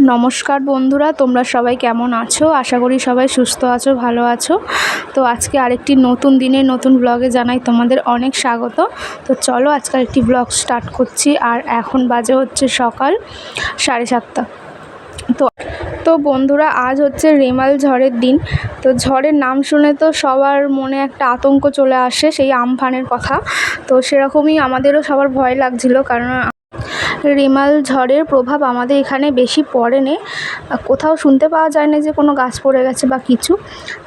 নমস্কার বন্ধুরা, তোমরা সবাই কেমন আছো? আশা করি সবাই সুস্থ আছো, ভালো আছো। তো আজকে আরেকটি নতুন দিনে, নতুন ব্লগে জানাই তোমাদের অনেক স্বাগত। তো চলো আজকাল একটি ব্লগ স্টার্ট করছি, আর এখন বাজে হচ্ছে সকাল সাড়ে সাতটা। তো তো বন্ধুরা, আজ হচ্ছে রেমাল ঝড়ের দিন। তো ঝড়ের নাম শুনে তো সবার মনে একটা আতঙ্ক চলে আসে, সেই আমফানের কথা। তো সেরকমই আমাদেরও সবার ভয় লাগছিল, কারণ রেমাল ঝড়ের প্রভাব আমাদের এখানে বেশি পড়েনি। কোথাও শুনতে পাওয়া যায় না যে কোনো গাছ পড়ে গেছে বা কিছু।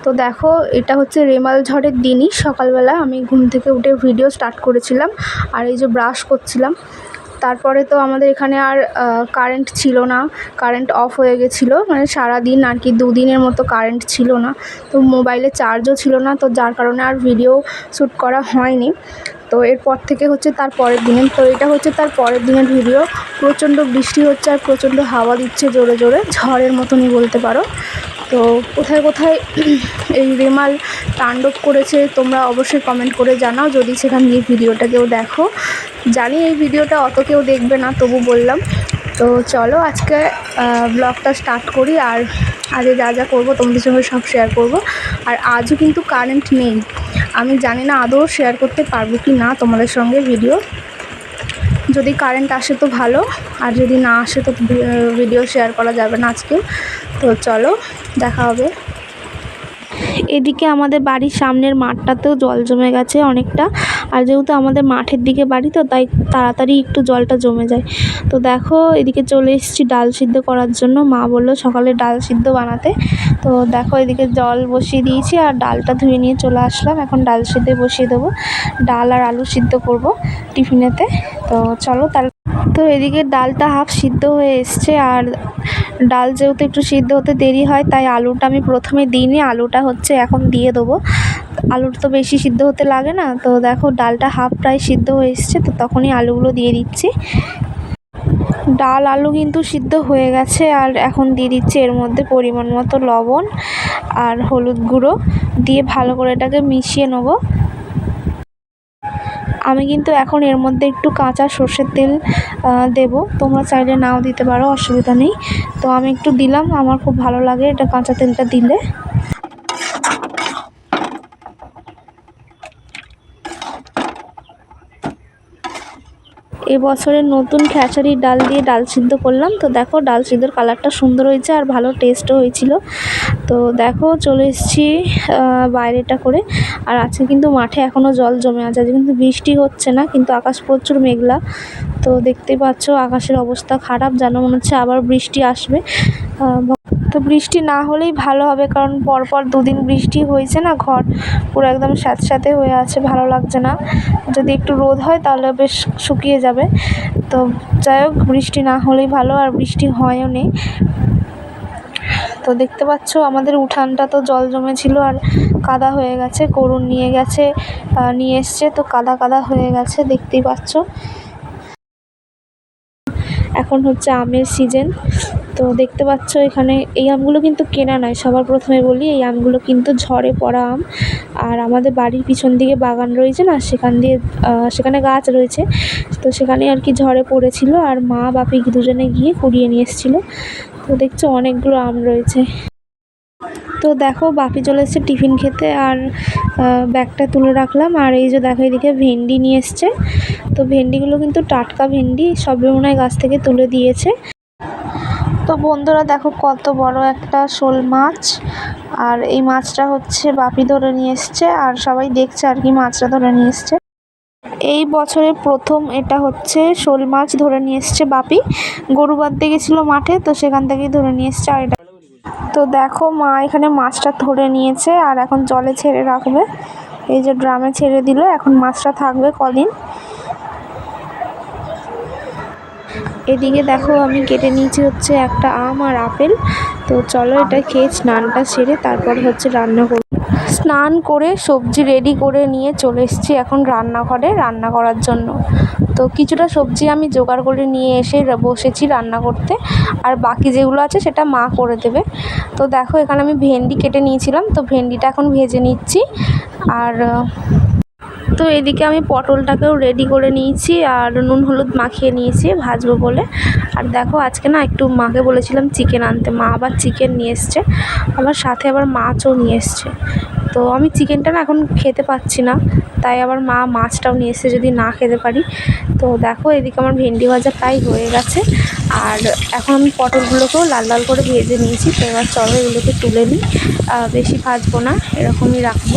তো দেখো, এটা হচ্ছে রেমাল ঝড়ের দিনই। সকালবেলা আমি ঘুম থেকে উঠে ভিডিও স্টার্ট করেছিলাম। আর এই যে ব্রাশ করছিলাম তারপরে তো আমাদের এখানে আর কারেন্ট ছিল না কারেন্ট অফ হয়ে গেছিল মানে সারাদিন আর কি দুদিনের মতো কারেন্ট ছিল না, তো মোবাইলে চার্জও ছিল না, তো যার কারণে আর ভিডিও শ্যুট করা হয়নি, তো এরপর থেকে হচ্ছে তার পরের দিনে, তো এটা হচ্ছে তার পরের দিনের ভিডিও প্রচণ্ড বৃষ্টি হচ্ছে আর প্রচণ্ড হাওয়া দিচ্ছে জোরে জোরে, ঝড়ের মতনই বলতে পারো, তো কোথায় কোথায় এই রেমাল তাণ্ডব করেছে তোমরা অবশ্যই কমেন্ট করে জানাও, যদি সেখানে এই ভিডিওটা কেউ দেখো জানি এই ভিডিওটা অত কেউ দেখবে না, তবু বললাম। তো চলো আজকে ব্লগটা স্টার্ট করি আর আজকে যা যা করব তোমাদের সঙ্গে সব শেয়ার করব। আর আজও কিন্তু কারেন্ট নেই। আমি জানি না আদৌ শেয়ার করতে পারব কি না তোমাদের সঙ্গে ভিডিও যদি কারেন্ট আসে তো ভালো, আর যদি না আসে তো ভিডিও শেয়ার করা যাবে না আজকে। তো চলো, দেখা হবে। এদিকে আমাদের বাড়ির সামনের মাঠটাতেও জল জমে গেছে অনেকটা। আর যেহেতু আমাদের মাঠের দিকে বাড়ি তো, তাই তাড়াতাড়ি একটু জলটা জমে যায়। তো দেখো, এদিকে চলে এসেছি ডাল সিদ্ধ করার জন্য। মা বলল সকালে ডাল সিদ্ধ বানাতে। তো দেখো, এদিকে জল বসিয়ে দিয়েছি আর ডালটা ধুয়ে নিয়ে চলে আসলাম। এখন ডাল সিদ্ধে বসিয়ে দেবো। ডাল আর আলু সিদ্ধ করব টিফিনেতে। তো চলো তার তো এদিকে ডালটা হাফ সিদ্ধ হয়ে এসছে আর ডাল যেহেতু একটু সিদ্ধ হতে দেরি হয়, তাই আলুটা আমি প্রথমে দিইনি, আলুটা হচ্ছে এখন দিয়ে দেবো। আলুর তো বেশি সিদ্ধ হতে লাগে না, তো দেখো ডালটা হাফ প্রায় সিদ্ধ হয়ে এসছে, তো তখনই আলুগুলো দিয়ে দিচ্ছি। ডাল আলু কিন্তু সিদ্ধ হয়ে গেছে আর এখন দিয়ে দিচ্ছি এর মধ্যে পরিমাণ মতো লবণ আর হলুদ গুঁড়ো দিয়ে ভালো করে এটাকে মিশিয়ে নেব। আমি কিন্তু এখন এর মধ্যে একটু কাঁচা সর্ষের তেল দেব। তোমরা চাইলে নাও দিতে পারো, অসুবিধা নেই। তো আমি একটু দিলাম, আমার খুব ভালো লাগে এটা কাঁচা তেলটা দিলে। এবছরের নতুন খেসারির ডাল দিয়ে ডাল সিদ্ধ করলাম। তো দেখো, ডাল সিদ্ধর কালারটা সুন্দর হয়েছে আর ভালো টেস্টও হয়েছিল। তো দেখো, চলে এসেছি বাইরেটা করে। আর আজকে কিন্তু মাঠে এখনও জল জমে আছে। আজকে কিন্তু বৃষ্টি হচ্ছে না, কিন্তু আকাশ প্রচুর মেঘলা। তো দেখতেই পাচ্ছ আকাশের অবস্থা খারাপ, যেন মনে হচ্ছে আবার বৃষ্টি আসবে। তো বৃষ্টি না হলেই ভালো হবে, কারণ পরপর দুদিন বৃষ্টি হয়েছে না ঘর, পুরো একদম স্যাঁতস্যাঁতে হয়ে আছে, ভালো লাগছে না। যদি একটু রোদ হয় তাহলে বেশ শুকিয়ে যাবে। তো যাই হোক, বৃষ্টি না হলেই ভালো, আর বৃষ্টি হয়ও নেই। তো দেখতে পাচ্ছ আমাদের উঠানটা তো জল জমেছিল আর কাদা হয়ে গেছে, করুণ নিয়ে গেছে নিয়ে এসছে, তো কাদা কাদা হয়ে গেছে, দেখতেই পাচ্ছ। এখন হচ্ছে আমের সিজন তো দেখতে পাচ্ছ এখানে এই আমগুলো কিন্তু কেনা নয়, সবার প্রথমে বলি, এই আমগুলো কিন্তু ঝড়ে পড়া আম। আর আমাদের বাড়ির পিছন দিকে বাগান রয়েছে না, সেখান দিয়ে সেখানে গাছ রয়েছে। তো সেখানে আর কি ঝড়ে পড়েছিল, আর মা বাপি দুজনে গিয়ে কুড়িয়ে নিয়ে এসেছিল। তো দেখছ অনেকগুলো আম রয়েছে। তো দেখো, বাপি চলে এসছে টিফিন খেতে আর ব্যাগটা তুলে রাখলাম। আর এই যে দেখো, এদিকে ভেন্ডি নিয়ে এসছে। তো ভেন্ডিগুলো কিন্তু টাটকা ভেন্ডি, সবে মনে হয় গাছ থেকে তুলে দিয়েছে। তো বন্ধুরা, দেখো কত বড় একটা শোল মাছ। আর এই মাছটা হচ্ছে বাপি ধরে নিয়ে এসছে। আর সবাই দেখছে আর কি মাছটা ধরে নিয়ে এসছে। এই বছরের প্রথম এটা হচ্ছে শোল মাছ ধরে নিয়ে এসছে বাপি। গরু বাঁধতে গেছিল মাঠে, তো সেখান থেকেই ধরে নিয়ে এসছে। আর এটা তো দেখো মা এখানে মাছটা ধরে নিয়েছে আর এখন জলে ছেড়ে রাখবে। এই যে ড্রামে ছেড়ে দিল, এখন মাছটা থাকবে কদিন। এদিকে দেখো আমি কেটে নিয়েছি হচ্ছে একটা আম আর আপেল। তো চলো এটা খেয়ে স্নানটা সেরে তারপর হচ্ছে রান্না করব। স্নান করে সবজি রেডি করে নিয়ে চলে এসেছি এখন রান্নাঘরে রান্না করার জন্য। তো কিছুটা সবজি আমি জোগাড় করে নিয়ে এসে বসেছি রান্না করতে। আর বাকি যেগুলো আছে সেটা মা করে দেবে। তো দেখো এখানে আমি ভেন্ডি কেটে নিয়েছিলাম। তো ভেন্ডিটা এখন ভেজে নিচ্ছি। আর, তো এদিকে আমি পটলটাকেও রেডি করে নিয়েছি আর নুন হলুদ মাখিয়ে নিয়েছি ভাজবো বলে। আর দেখো আজকে না একটু মাকে বলেছিলাম চিকেন আনতে। মা আবার চিকেন নিয়ে এসছে। আবার সাথে আবার মাছও নিয়ে এসছে। তো আমি চিকেনটা না এখন খেতে পাচ্ছি না। তাই আবার মা মাছটাও নিয়ে এসে যদি না খেতে পারি। তো দেখো এদিকে আমার ভেন্ডি ভাজা প্রায় হয়ে গেছে। আর এখন আমি পটলগুলোকেও লাল লাল করে ভেজে নিয়েছি। তো এবার চলো এগুলোকে তুলে নিই। বেশি ভাজবো না, এরকমই রাখব।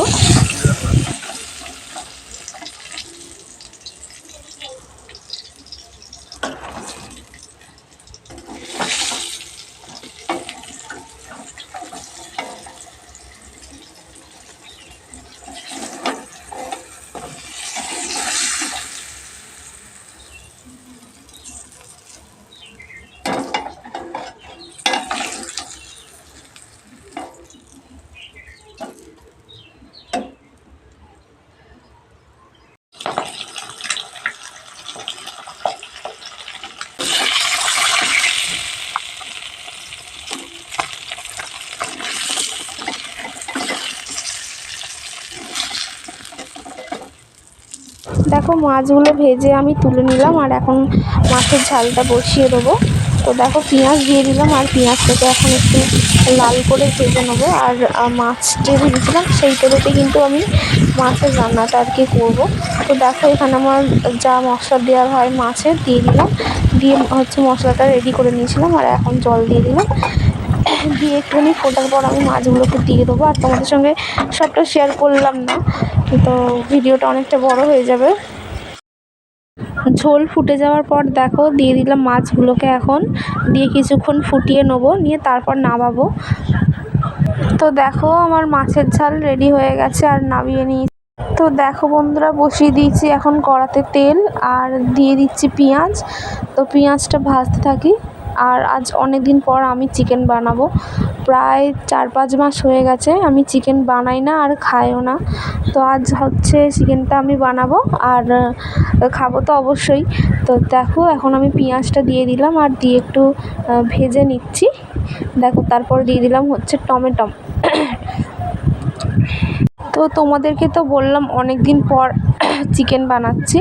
দেখো মাছগুলো ভেজে আমি তুলে নিলাম আর এখন মাছের ঝালটা বসিয়ে দেবো। তো দেখো পেঁয়াজ দিয়ে দিলাম আর পেঁয়াজটাকে এখন একটু লাল করে ভেজে নেব। আর মাছ যে ভেজেছিলাম সেই তেলেতে কিন্তু আমি মাছের রান্নাটা আর কি করব। তো দেখো এখানে আমার যা মশলা দেওয়ার হয় মাছের দিয়ে দিলাম। দিয়ে হচ্ছে মশলাটা রেডি করে নিয়েছিলাম আর এখন জল দিয়ে দিলাম। দিয়ে একটুখানি ফোটার পর আমি মাছগুলোকে দিয়ে দেবো আর তোমাদের সঙ্গে সবটা শেয়ার করলাম না। তো ভিডিওটা অনেকটা বড় হয়ে যাবে। ঝোল ফুটে যাওয়ার পর দেখো, দিয়ে দিলাম মাছগুলোকে এখন। দিয়ে কিছুক্ষণ ফুটিয়ে নেব, নিয়ে তারপর নামাবো। তো দেখো, আমার মাছের ঝাল রেডি হয়ে গেছে আর নামিয়ে নিয়ে তো দেখো বন্ধুরা, বসিয়ে দিয়েছি এখন কড়াতে তেল আর দিয়ে দিচ্ছি পেঁয়াজ। তো পেঁয়াজটা ভাজতে থাকি। আর আজ অনেক দিন পর আমি চিকেন বানাবো। প্রায় চার পাঁচ মাস হয়ে গেছে, আমি চিকেন বানাই না আর খাইও না। তো আজ হচ্ছে চিকেনটা আমি বানাবো আর খাব তো অবশ্যই। তো দেখো, এখন আমি পেঁয়াজটা দিয়ে দিলাম আর দিয়ে একটু ভেজে নিচ্ছি। দেখো, তারপর দিয়ে দিলাম হচ্ছে টমেটো। তো তোমাদেরকে তো বললাম অনেক দিন পর চিকেন বানাচ্ছি।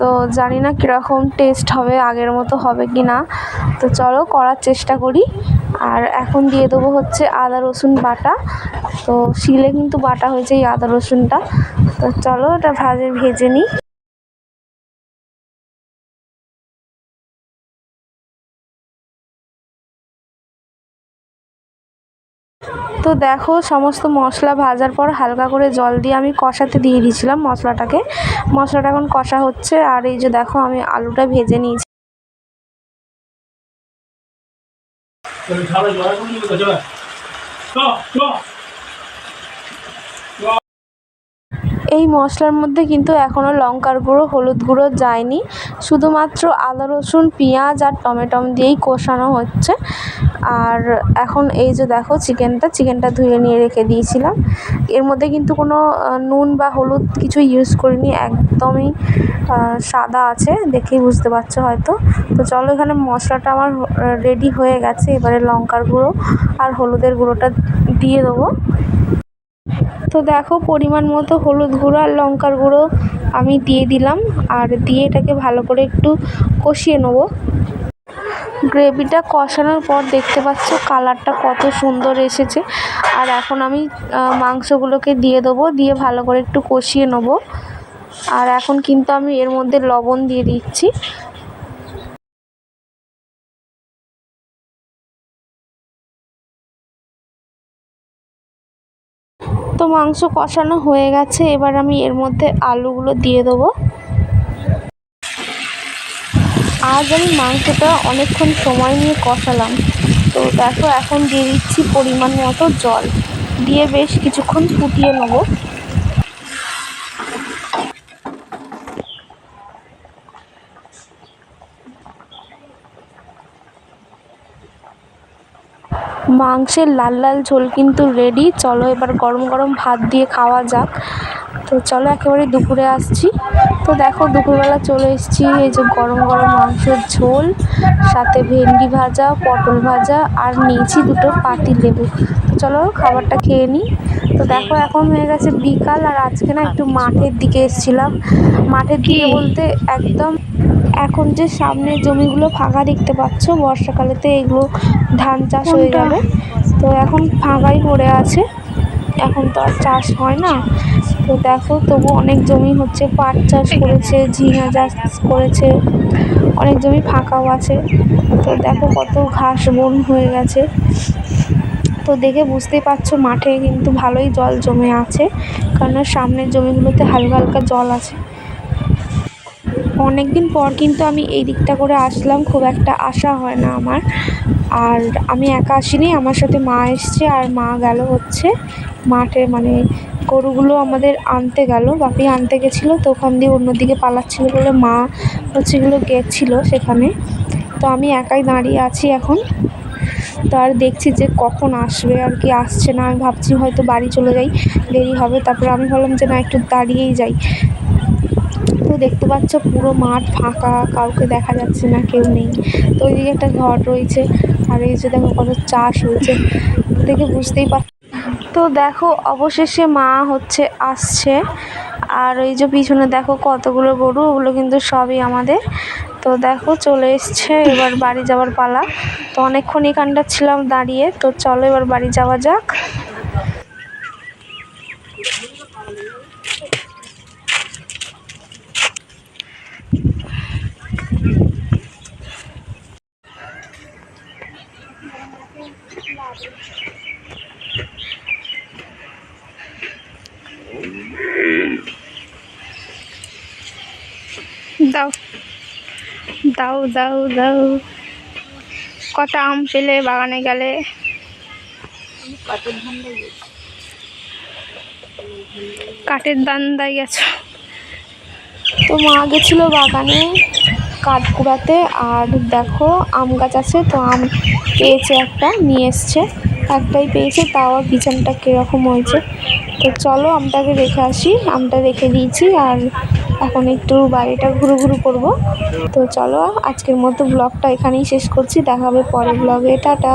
তো জানি না কীরকম টেস্ট হবে, আগের মতো হবে কি না তো চলো করার চেষ্টা করি। আর এখন দিয়ে দেবো হচ্ছে আদা, রসুন বাটা। তো শিলে কিন্তু বাটা হয়েছে এই আদা, রসুনটা। তো চলো এটা ভাজে, ভেজে নিই। তো দেখো, সমস্ত মশলা ভাজার পর হালকা করে জল দিয়ে আমি কষাতে দিয়ে দিয়েছিলাম মশলাটাকে। মশলাটা এখন কষা হচ্ছে, আর এই যে দেখো, আমি আলুটা ভেজে নিয়েছি। এই মশলার মধ্যে কিন্তু এখনও লঙ্কার গুঁড়ো, হলুদ গুঁড়ো যায়নি। শুধুমাত্র আদা, রসুন, পেঁয়াজ আর টমেটম দিয়েই কষানো হচ্ছে। আর এখন এই যে দেখো চিকেনটা চিকেনটা ধুয়ে নিয়ে রেখে দিয়েছিলাম। এর মধ্যে কিন্তু কোনো নুন বা হলুদ কিছু ইউজ করিনি, একদমই সাদা আছে, দেখেই বুঝতে পারছ হয়তো। তো চলো এখানে মশলাটা আমার রেডি হয়ে গেছে। এবারে লঙ্কার গুঁড়ো আর হলুদের গুঁড়োটা দিয়ে দেবো। তো দেখো পরিমাণ মতো হলুদ গুঁড়ো আর লঙ্কার গুঁড়ো আমি দিয়ে দিলাম। আর দিয়ে এটাকে ভালো করে একটু কষিয়ে নেব। গ্রেভিটা কষানোর পর দেখতে পাচ্ছ কালারটা কত সুন্দর এসেছে। আর এখন আমি মাংসগুলোকে দিয়ে দেবো, দিয়ে ভালো করে একটু কষিয়ে নেব। আর এখন কিন্তু আমি এর মধ্যে লবণ দিয়ে দিচ্ছি। তো মাংস কষানো হয়ে গেছে, এবার আমি এর মধ্যে আলুগুলো দিয়ে দেবো। আজ আমি মাংসটা অনেকক্ষণ সময় নিয়ে কষালাম। তো দেখো, এখন দিয়ে দিচ্ছি পরিমাণ মতো জল। দিয়ে বেশ কিছুক্ষণ ফুটিয়ে নেব। মাংসের লাল লাল ঝোল কিন্তু রেডি চলো এবার গরম গরম ভাত দিয়ে খাওয়া যাক। তো চলো একেবারে দুপুরে আসছি। তো দেখো দুপুরবেলা চলে এসেছি এই যে গরম গরম মাংসের ঝোল সাথে ভেন্ডি ভাজা পটল ভাজা আর নিয়েছি দুটো পাতি লেবু। চলো খাবারটা খেয়ে নিই। তো দেখো এখন হয়ে গেছে বিকাল আর আজকে না একটু মাঠের দিকে এসেছিলাম। মাঠের দিকে বলতে একদম এখন যে সামনে জমিগুলো ফাঁকা দেখতে পাচ্ছ বর্ষাকালেতে এগুলো ধান চাষ হয়ে যাবে। তো এখন ফাঁকাই পড়ে আছে। এখন তো আর চাষ হয় না। তো দেখো তবু অনেক জমি হচ্ছে পাট চাষ করেছে ঝিঙা চাষ করেছে অনেক জমি ফাঁকাও আছে। তো দেখো কত ঘাস বন হয়ে গেছে। তো দেখে বুঝতেই পারছ মাঠে কিন্তু ভালোই জল জমে আছে কারণ সামনের জমিগুলোতে হালকা হালকা জল আছে। অনেক দিন পর কিন্তু আমি এই দিকটা করে আসলাম, খুব একটা আশা হয় না আমার। আর আমি একা আসিনি, আমার সাথে মা এসছে আর মা গেল হচ্ছে মাঠে মানে গরুগুলো আমাদের আনতে গেল, বাপি আনতে গেছিল, তো ওখান দিয়ে অন্যদিকে পালাচ্ছিল বলে মা হচ্ছে এগুলো গেছিল সেখানে। তো আমি একাই দাঁড়িয়ে আছি এখন। তো আর দেখছি যে কখন আসবে, আর কি আসছে না আমি ভাবছি হয়তো বাড়ি চলে যাই, দেরি হবে। তারপরে আমি ভাবলাম যে না, একটু দাঁড়িয়েই যাই। দেখতে পাচ্ছ পুরো মাঠ ফাঁকা, কাউকে দেখা যাচ্ছে না, কেউ নেই। তো ওইদিকে একটা ঘর রয়েছে, আর এই যে দেখো কত চাষ হয়েছে, দেখে বুঝতেই পার তো দেখো অবশেষে মা হচ্ছে, আসছে। আর ওই যে পিছনে দেখো কতগুলো গরু, ওগুলো কিন্তু সবই আমাদের। তো দেখো চলে এসছে, এবার বাড়ি যাওয়ার পালা। তো অনেকক্ষণ এখানটা ছিলাম দাঁড়িয়ে, তো চলো এবার বাড়ি যাওয়া যাক। দাও। দাও দাও দাও। কটা আম পেলে বাগানে গেলে? কাঠের দান্দায় গেছো। তো মা গেছিল বাগানে। কাঠ কুড়াতে আর দেখো আম গাছ আছে, তো আম পেয়েছে একটা, নিয়ে এসছে। একটাই পেয়েছে, তাও আর বিছানটা কীরকম হয়েছে। তো চলো আমটাকে রেখে আসি, আমটা রেখে দিয়েছি আর এখন একটু বাড়িটা ঘুরু ঘুরু করব। তো চলো আজকের মতো ব্লগটা এখানেই শেষ করছি দেখাবে পরের ব্লগে, টাটা।